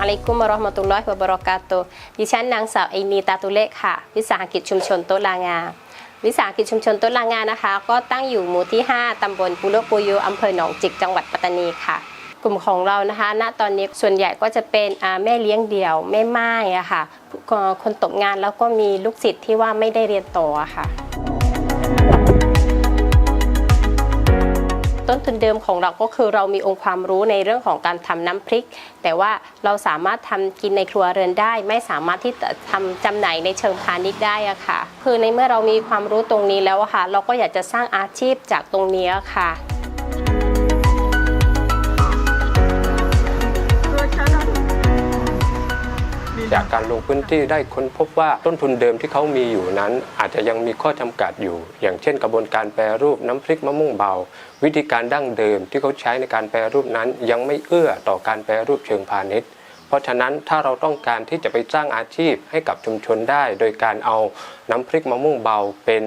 อะลัยกุมะราะห์มะตุลลอฮิวะบะเราะกาตุดิฉันนางสาวไอนีตาตุเละค่ะ วิสาหกิจชุมชนโตลางา วิสาหกิจชุมชนโตลางานะคะ ก็ตั้งอยู่หมู่ที่ 5 ตำบลปุโรปุยูอำเภอหนองจิก จังหวัดปัตตานีค่ะ กลุ่มของเรานะคะ ณ ตอนนี้ส่วนใหญ่ก็จะเป็นแม่เลี้ยงเดี่ยวแม่ไม้อะค่ะ คนตกงานแล้วก็มีลูกศิษย์ที่ว่าไม่ได้เรียนต่อค่ะ ต้นทุนเดิมของเราก็คือเรามีองค์ความรู้ในเรื่องของการทำน้ำพริก แต่ว่าเราสามารถทำกินในครัวเรือนได้ ไม่สามารถที่จะทำจำหน่ายในเชิงพาณิชย์ได้อะค่ะ คือในเมื่อเรามีความรู้ตรงนี้แล้วอะค่ะ เราก็อยากจะสร้างอาชีพจากตรงนี้ค่ะ จากการลงพื้นที่ได้ค้นพบว่าต้นทุนเดิมที่เขามีอยู่นั้น อาจจะยังมีข้อจำกัดอยู่ อย่างเช่นกระบวนการแปรรูปน้ำพริกมะม่วงเบา วิธีการดั้งเดิมที่เขาใช้ในการแปรรูปนั้น ยังไม่เอื้อต่อการแปรรูปเชิงพาณิชย์ เพราะฉะนั้นถ้าเราต้องการที่จะไปสร้างอาชีพให้กับชุมชนได้ โดยการเอาน้ำพริกมะม่วงเบาเป็น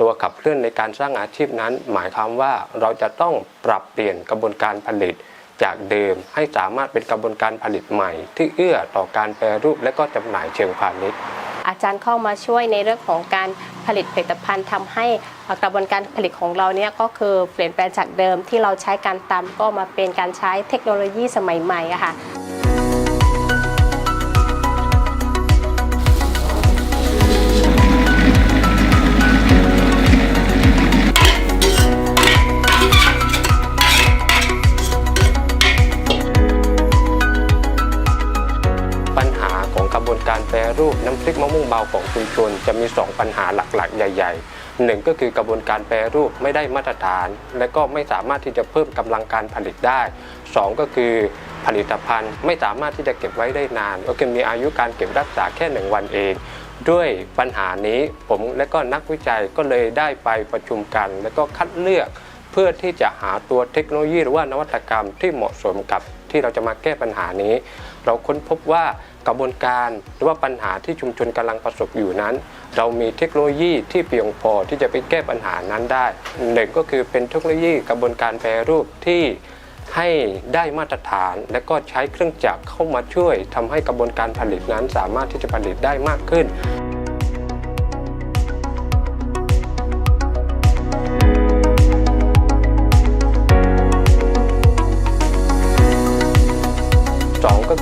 ตัวขับเคลื่อนในการสร้างอาชีพนั้น หมายความว่าเราจะต้องปรับเปลี่ยนกระบวนการผลิต จากเดิม ให้สามารถเป็นกระบวนการผลิตใหม่ ที่เอื้อต่อการแปรรูปและก็จำหน่ายเชิงพาณิชย์อาจารย์เข้ามาช่วยในเรื่องของการผลิตผลิตภัณฑ์ทำให้กระบวนการผลิตของเราเนี่ยก็คือเปลี่ยนแปลงจากเดิมที่เราใช้การตำก็มาเป็นการใช้เทคโนโลยีสมัยใหม่อะค่ะ กระบวนการแปรรูปน้ำพริกมะม่วงเบาของชุมชน จะมี 2 ปัญหาหลักๆ ใหญ่ๆหนึ่งก็คือกระบวนการแปรรูปไม่ได้มาตรฐาน และก็ไม่สามารถที่จะเพิ่มกำลังการผลิตได้สองก็คือผลิตภัณฑ์ไม่สามารถที่จะเก็บไว้ได้นาน ก็คือมีอายุการเก็บรักษาแค่หนึ่งวันเอง ด้วยปัญหานี้ผมและก็นักวิจัยก็เลยได้ไปประชุมกัน และก็คัดเลือก เพื่อที่จะหาตัวเทคโนโลยีหรือว่านวัตกรรมที่เหมาะสมกับที่เราจะมาแก้ปัญหานี้ เราค้นพบว่ากระบวนการหรือว่าปัญหาที่ชุมชนกำลังประสบอยู่นั้น เรามีเทคโนโลยีที่เพียงพอที่จะไปแก้ปัญหานั้นได้หนึ่งก็คือเป็นเทคโนโลยีกระบวนการแปรรูปที่ให้ได้มาตรฐาน และก็ใช้เครื่องจักรเข้ามาช่วยทำให้กระบวนการผลิตนั้นสามารถที่จะผลิตได้มากขึ้น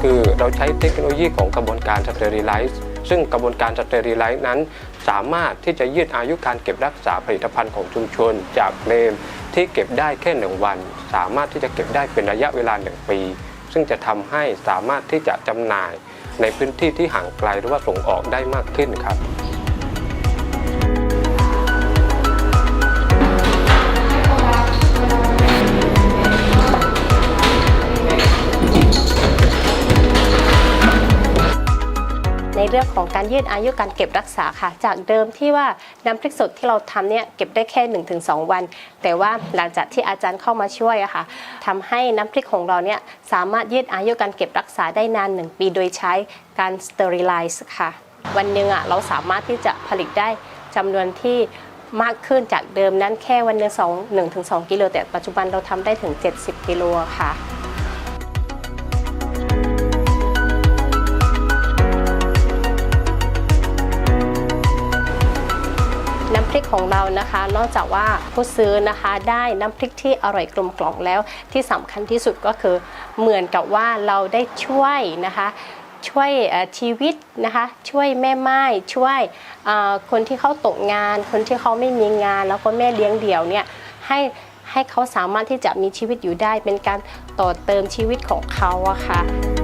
คือเราใช้เทคโนโลยีของกระบวนการสเตอริไลซ์ซึ่งกระบวนการสเตอริไลซ์นั้น สามารถที่จะยืดอายุการเก็บรักษาผลิตภัณฑ์ของชุมชน จากเดิมที่เก็บได้แค่หนึ่งวัน สามารถที่จะเก็บได้เป็นระยะเวลาหนึ่งปี ซึ่งจะทำให้สามารถที่จะจำหน่ายในพื้นที่ที่ห่างไกลหรือว่าส่งออกได้มากขึ้นครับ ในเรื่องของการยืดอายุการเก็บรักษาค่ะ จากเดิมที่ว่าน้ำพริกสดที่เราทำเนี่ยเก็บได้แค่ 1-2 วัน แต่ว่าหลังจากที่อาจารย์เข้ามาช่วยอะค่ะทำให้น้ำพริกของเราเนี่ยสามารถยืดอายุการเก็บรักษาได้นาน 1 ปีโดยใช้การสเตอริไลซ์ค่ะ วันหนึ่งอะเราสามารถที่จะผลิตได้จำนวนที่มากขึ้นจากเดิมนั้นแค่วันหนึ่งสองหนึ่งถึงสองกิโลแต่ปัจจุบันเราทำได้ถึง 70 กิโลค่ะ ของเรานะคะ นอกจากว่าผู้ซื้อนะคะได้น้ำพริกที่อร่อยกลมกล่อมแล้วที่สำคัญที่สุดก็คือเหมือนกับว่าเราได้ช่วยนะคะช่วยชีวิตนะคะช่วยแม่ไม้ช่วยคนที่เขาตกงาน คนที่เขาไม่มีงาน แล้วก็แม่เลี้ยงเดี่ยวเนี่ยให้ให้เขาสามารถที่จะมีชีวิตอยู่ได้เป็นการต่อเติมชีวิตของเขาอะค่ะ